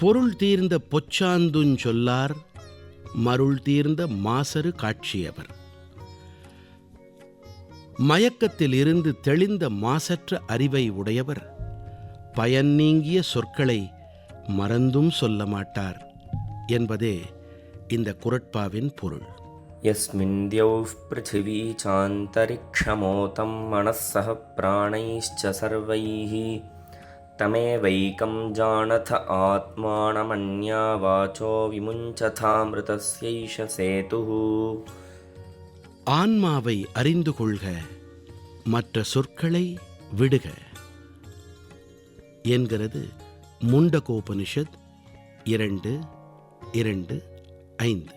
பொருள் தீர்ந்த பொச்சாந்துஞ் சொல்லார் மருள் தீர்ந்த மாசரு காட்சியவர் மயக்கத்தில் இருந்து தெளிந்த மாசற்ற அறிவை உடையவர் பயன் நீங்கிய சொற்களை மறந்தும் சொல்ல மாட்டார் என்பதே இந்த குரட்பாவின் பொருள் यस्मिन् द्यौः पृथिवी चान्तरिक्षमोतं मनः सह प्राणैश्च सर्वैः तमेवैकं जानथ आत्मानमन्या वाचो विमुञ्चथामृतस्यैष सेतुः ஆன்மாவை அறிந்து கொள்க மற்ற சொற்களை விடுக என்கிறது முண்டகோபனிஷத் இரண்டு இரண்டு ஐந்து